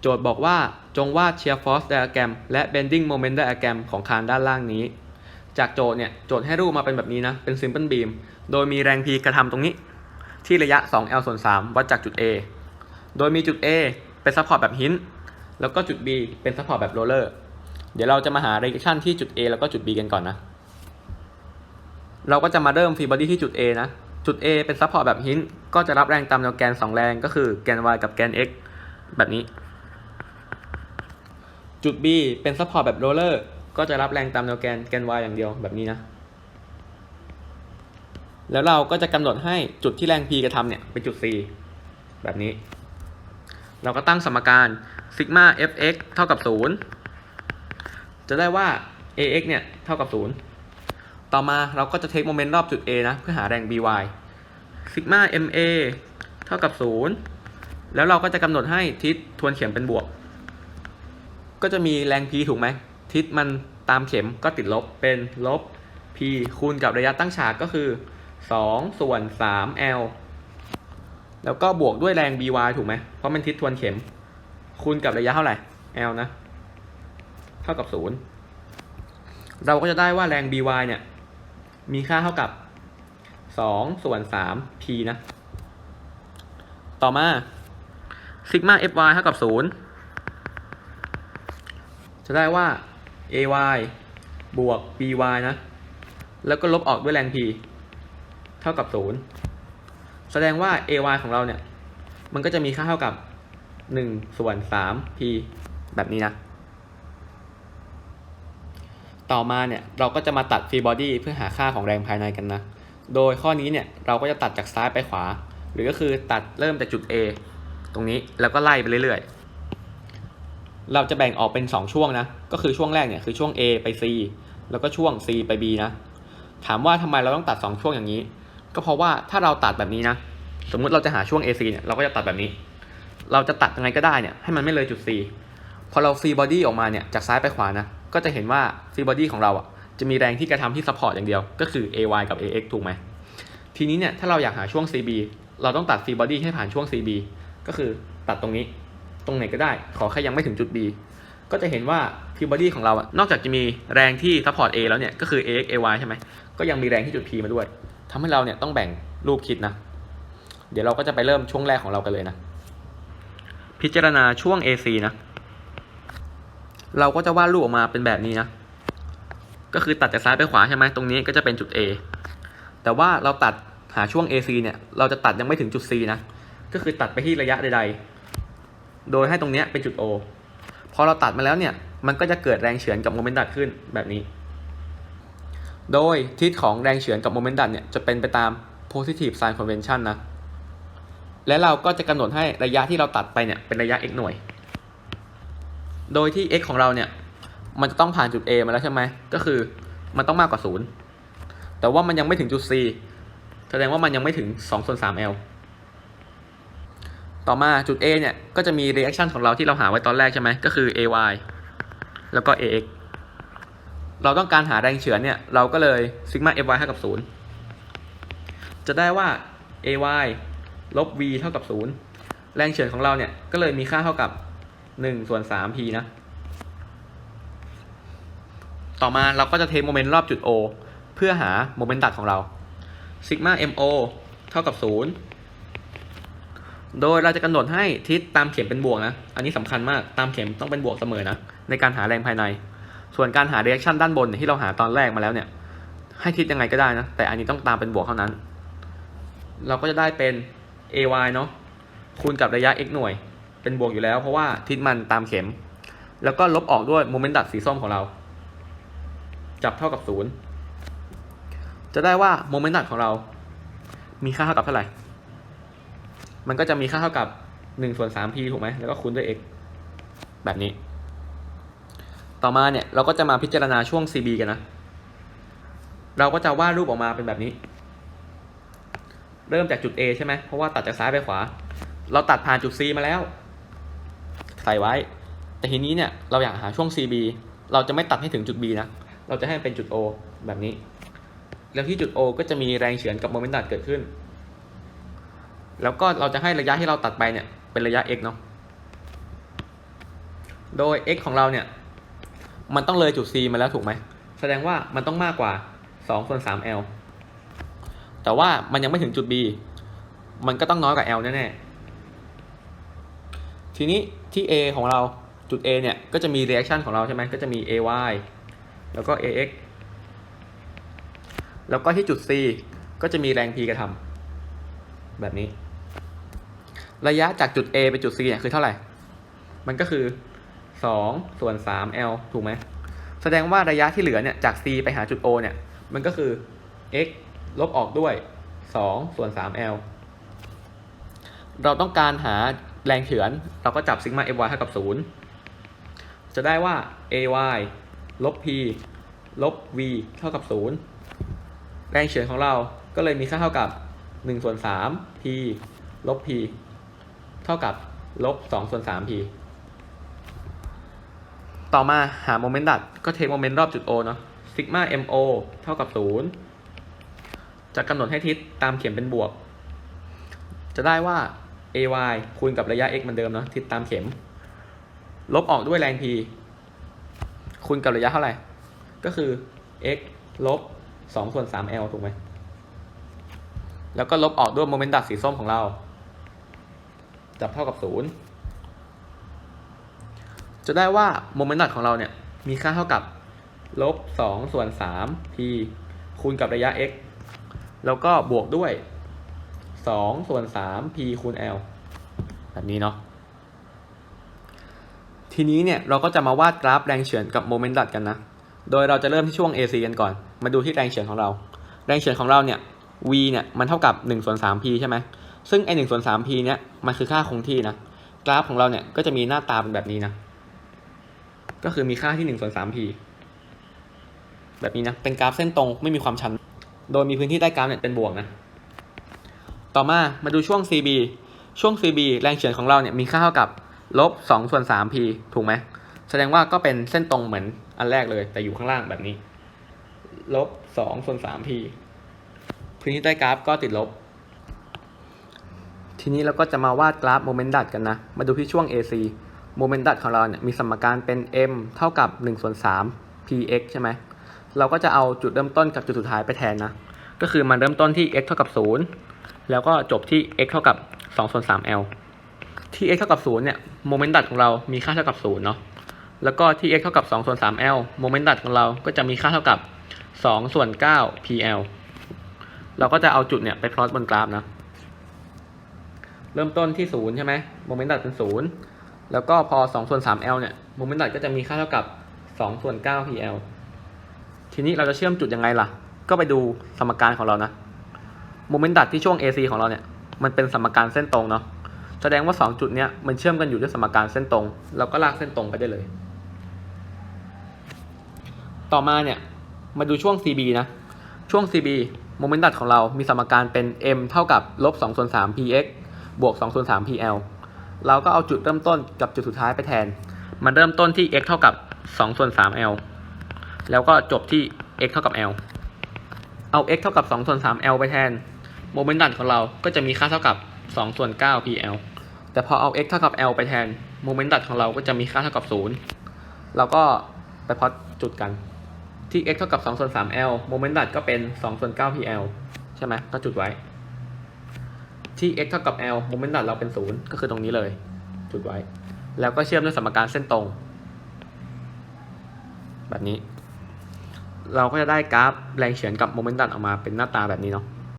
โจทย์บอกว่าจงวาด shear force diagram และ bending moment diagram ของคานด้านล่างนี้ จากโจทย์เนี่ยโจทย์ให้รูปมาเป็นแบบนี้นะ เป็น simple beam โดยมีแรง P กระทำตรงนี้ ที่ระยะ 2L ส่วน3วัดจากจุด A โดยมีจุด A เป็น support แบบหินแล้วก็จุด B เป็น support แบบ roller เดี๋ยวเราจะมาหา reaction ที่จุด A แล้วก็จุด B กันก่อนนะ เราก็จะมาเริ่ม free body ที่จุด A นะ จุด A เป็น support แบบหินก็จะรับแรงตามแนวแกน 2 แรงก็คือแกน Y กับแกน X แบบนี้ จุด B เป็น support แบบ roller ก็จะรับแรงตามแนวแกนแกน Y อย่างเดียวแบบนี้นะ แล้วเราก็จะกำหนดให้จุดที่แรง P กระทำเนี่ย เป็นจุด C แบบนี้ เราก็ตั้งสมการ sigma fx เท่ากับ 0 จะได้ว่า ax เนี่ย เท่ากับ 0 ต่อมาเราก็จะเทคโมเมนต์รอบจุด A นะ เพื่อหาแรง by sigma ma เท่ากับ 0 แล้วเราก็จะกำหนดให้ทิศทวนเข็มเป็นบวก ก็จะมีแรง P ถูกไหม ทิศมันตามเข็มก็ติดลบเป็นลบ P คูณกับระยะตั้งฉากก็คือ 2 ส่วน 3 L แล้วก็บวกด้วยแรง by ถูกไหม เพราะมันทิศทวนเข็ม คูณกับระยะเท่าไหร่ L นะ เท่ากับ 0 เราก็จะได้ว่าแรง by เนี่ย มีค่าเท่ากับ 2 ส่วน 3 p นะ ต่อมา sigma fy เท่ากับ 0 จะได้ว่า ay บวก by นะ แล้วก็ลบออกด้วยแรง p เท่ากับ 0 แสดงว่า ay ของเราเนี่ย มันก็จะมีค่าเท่ากับ 1 ส่วน 3 p แบบนี้นะ ต่อมาเนี่ย เราก็จะมาตัดฟรีบอดี้เพื่อหาค่าของแรงภายในกันนะ โดยข้อนี้เนี่ย เราก็จะตัดจากซ้ายไปขวา หรือก็คือตัดเริ่มจากจุด A ตรงนี้แล้วก็ไล่ไปเรื่อยๆ เราจะแบ่งออกเป็น 2 ช่วงนะ ก็คือช่วงแรกเนี่ยคือช่วง A ไป C แล้วก็ช่วง C ไป B นะ ถามว่าทำไมเราต้องตัด 2 ช่วงอย่างนี้ ก็เพราะว่าถ้าเราตัดแบบนี้นะ สมมุติเราจะหาช่วง AC เนี่ย เราก็จะตัดแบบนี้ เราจะตัดยังไงก็ได้เนี่ย ให้มันไม่เลยจุด C พอเราฟรีบอดี้ออกมาเนี่ย จากซ้ายไปขวานะ ก็จะเห็นว่าฟรีบอดี้ของเราอะ จะมีแรงที่กระทำที่ซัพพอร์ตอย่างเดียว ก็คือ AY กับ AX ถูกไหม ทีนี้เนี่ย ถ้าเราอยากหาช่วง CB เราต้องตัดฟรีบอดี้ให้ผ่านช่วง CB ก็คือตัดตรงนี้ ตรงไหนก็ได้ ขอแค่ยังไม่ถึงจุด B ก็จะเห็นว่าฟรีบอดี้ของเราอะนอกจากจะมีแรงที่ซัพพอร์ต A แล้วเนี่ยก็คือ AX AY ใช่ไหมก็ยังมีแรงที่จุด P มาด้วยทำให้เราเนี่ยต้องแบ่งรูปคิดนะ เดี๋ยวเราก็จะไปเริ่มช่วงแรกของเรากันเลยนะ พิจารณาช่วง AC นะ เราก็จะวาดรูปออกมาเป็นแบบนี้นะ ก็คือตัดจากซ้ายไปขวาใช่ไหมตรงนี้ก็จะเป็นจุด A แต่ว่าเราตัดหาช่วง AC เนี่ย เราจะตัดยังไม่ถึงจุด C นะ ก็คือตัดไปที่ระยะใดๆ โดยให้ตรงนี้เป็นจุด O พอเราตัดมาแล้วเนี่ย มันก็จะเกิดแรงเฉือนกับโมเมนต์ดัดขึ้นแบบนี้ โดยทิศของแรงเฉือนกับโมเมนต์ดัดเนี่ยจะเป็นไปตาม positive sign convention นะ และเราก็จะกำหนดให้ระยะที่เราตัดไปเนี่ยเป็นระยะ x หน่วย โดยที่ x ของเราเนี่ย มันจะต้องผ่านจุด A มาแล้วใช่ไหม ก็คือมันต้องมากกว่า 0 แต่ว่ามันยังไม่ถึงจุด C แสดงว่ามันยังไม่ถึง2ส่วน 3 L ต่อมาจุด A เนี่ย ก็จะมี reaction ของเราที่เราหาไว้ตอนแรกใช่ไหมก็คือ AY แล้วก็ AX เราต้องการหาแรงเฉือนเนี่ย เราก็เลย sigma fy เท่ากับ 0 จะได้ว่า AY ลบ v เท่ากับ 0 แรงเฉือนของเราเนี่ย ก็เลยมีค่าเท่ากับ 1 ส่วน 3p นะ ต่อมาเราก็จะเทโมเมนต์รอบจุด O เพื่อหาโมเมนต์ตัดของเรา sigma mo เท่ากับ 0 โดยเราจะกำหนดให้ทิศตามเข็มเป็นบวกนะ อันนี้สำคัญมาก ตามเข็มต้องเป็นบวกเสมอนะ ในการหาแรงภายใน ส่วนการหา reaction ด้านบนที่เราหาตอนแรกมาแล้วเนี่ย ให้ทิศยังไงก็ได้นะ แต่อันนี้ต้องตามเป็นบวกเท่านั้น เราก็จะได้เป็น ay เนาะ คูณกับระยะ x หน่วย เป็นบวกอยู่แล้ว เพราะว่าทิศมันตามเข็ม แล้วก็ลบออกด้วยโมเมนต์ดัดสีส้มของเรา จับเท่ากับศูนย์จะได้ว่าโมเมนต์ดัดของเรา มีค่าเท่ากับเท่าไหร่ มันก็จะมีค่าเท่ากับ1ส่วน 3p ถูกไหมแล้วก็คูณด้วย x แบบนี้ ต่อมาเนี่ยเราก็จะมาพิจารณาช่วง cb กันนะ เราก็จะวาดรูปออกมาเป็นแบบนี้ เริ่มจากจุด A ใช่ไหมเพราะว่าตัดจากซ้ายไปขวา เราตัดผ่านจุด C มาแล้ว ใส่ไว้ แต่ทีนี้เนี่ยเราอยากหาช่วง CB เราจะไม่ตัดให้ถึงจุด B นะ เราจะให้มันเป็นจุด O แบบนี้ แล้วที่จุด O ก็จะมีแรงเฉือนกับโมเมนต์ดัดเกิดขึ้น แล้วก็เราจะให้ระยะที่เราตัดไปเนี่ยเป็นระยะ x เนาะ โดย x ของเราเนี่ย มันต้องเลยจุด c มาแล้วถูกไหม แสดงว่ามันต้องมากกว่า2ส่วน 3l แต่ว่ามันยังไม่ถึงจุด b มันก็ต้องน้อยกว่า l แน่ๆ ทีนี้ที่ a ของเราจุด a เนี่ย ก็จะมี reaction ของเราใช่ไหมก็จะมี ay แล้วก็ ax แล้วก็ที่จุด c ก็จะมีแรง p กระทำแบบนี้ ระยะจากจุด a ไปจุด c เนี่ยคือเท่าไหร่ มันก็คือ 2 ส่วน 3l ถูกไหม แสดงว่าระยะที่เหลือเนี่ยจาก c ไปหาจุด o เนี่ย มันก็คือ x ลบออกด้วย 2 ส่วน 3l เราต้องการหาแรงเฉือน เราก็จับซิกมา fy เท่ากับ 0 จะได้ว่า ay ลบ p ลบ v เท่ากับ 0 แรงเฉือนของเราก็เลยมีค่าเท่ากับ1ส่วน3 p ลบ p เท่ากับลบ2ส่วน3 p ต่อมาหาโมเมนต์ดัดก็เทคโมเมนต์รอบจุด O เนาะซิกมา MO เท่ากับ 0 จะกำหนดให้ทิศตามเข็มเป็นบวก จะได้ว่า AY คูณกับระยะ x เหมือนเดิมเนาะทิศตามเข็ม ลบออกด้วยแรง P คูณกับระยะเท่าไหร่ ก็คือ x ลบ2ส่วน 3l ถูกไหม แล้วก็ลบออกด้วยโมเมนต์ดัดสีส้มของเรา จับเท่ากับ0จะได้ว่าโมเมนต์ดัดของเราเนี่ยมีค่าเท่ากับลบ2ส่วน3 p คูณกับระยะ x แล้วก็บวกด้วย2ส่วน3 p คูณ l แบบนี้เนาะทีนี้เนี่ยเราก็จะมาวาดกราฟแรงเฉือนกับโมเมนต์ดัดกันนะ โดยเราจะเริ่มที่ช่วง AC กันก่อน มาดูที่แรงเฉือนของเรา แรงเฉือนของเราเนี่ย v เนี่ยมันเท่ากับ1ส่วน 3 p ใช่ไหม ซึ่งไอ1ส่วน3 p เนี่ยมันคือค่าคงที่นะกราฟของเราเนี่ยก็จะมีหน้าตาเป็นแบบนี้นะ ก็คือมีค่าที่1ส่วน3 p แบบนี้นะ เป็นกราฟเส้นตรงไม่มีความชัน โดยมีพื้นที่ใต้กราฟเนี่ยเป็นบวกนะ ต่อมามาดูช่วง CB ช่วง CB แรงเฉือนของเราเนี่ยมีค่าเท่ากับลบ2ส่วน3 p ถูกไหม แสดงว่าก็เป็นเส้นตรงเหมือนอันแรกเลย แต่อยู่ข้างล่างแบบนี้ ลบ2ส่วน3 p พื้นที่ใต้กราฟก็ติดลบ ทีนี้เราก็จะมาวาดกราฟโมเมนต์ดัดกันนะ มาดูที่ช่วง AC โมเมนต์ดัดของเราเนี่ยมีสมการเป็น m เท่ากับ1ส่วน3 px ใช่ไหม เราก็จะเอาจุดเริ่มต้นกับจุดสุดท้ายไปแทนนะ ก็คือมันเริ่มต้นที่ x เท่ากับ 0 แล้วก็จบที่ x เท่ากับ2ส่วน3 l ที่ x เท่ากับ 0 เนี่ย โมเมนต์ดัดของเรามีค่าเท่ากับ 0 เนาะ แล้วก็ที่ x เท่ากับ2ส่วน3 l โมเมนต์ดัดของเราก็จะมีค่าเท่ากับ2ส่วน9 pl เราก็จะเอาจุดเนี่ยไปพลอตบนกราฟนะ เริ่มต้นที่0ใช่ไหมโมเมนต์ดัดเป็น0แล้วก็พอ2ส่วน 3 l เนี่ยโมเมนต์ดัดก็จะมีค่าเท่ากับ2ส่วน 9 pl ทีนี้เราจะเชื่อมจุดยังไงล่ะ ก็ไปดูสมการของเรานะโมเมนต์ดัดที่ช่วง AC ของเราเนี่ยมันเป็นสมการเส้นตรงเนาะแสดงว่า 2 จุดเนี้ยมันเชื่อมกันอยู่ด้วยสมการเส้นตรง เราก็ลากเส้นตรงไปได้เลย ต่อมาเนี่ยมาดูช่วง CB นะ ช่วง CB โมเมนต์ดัดของเรามีสมการเป็น m เท่ากับลบ2ส่วน 3 px บวก2ส่วน3 pl เราก็เอาจุดเริ่มต้นกับจุดสุดท้ายไปแทน มันเริ่มต้นที่ x เท่ากับ2ส่วน 3l แล้วก็จบที่ x เท่ากับ l เอา x เท่ากับ2ส่วน 3l ไปแทน โมเมนต์ดัดของเราก็จะมีค่าเท่ากับ2ส่วน9 pl แต่พอเอา x เท่ากับ l ไปแทน โมเมนต์ดัดของเราก็จะมีค่าเท่ากับ0เราก็ไปพลอตจุดกัน ที่ x เท่ากับ2ส่วน 3l โมเมนต์ดัดก็เป็น2ส่วน9 pl ใช่ไหมก็จุดไว้ ที่ x เท่ากับ l โมเมนตัมเราเป็น 0 ก็คือตรงนี้เลย จุดไว้ แล้วก็เชื่อมด้วยสมการเส้นตรง แบบนี้ เราก็จะได้กราฟแรงเฉือนกับโมเมนต์ดัมออกมาเป็นหน้าตาแบบนี้เนาะ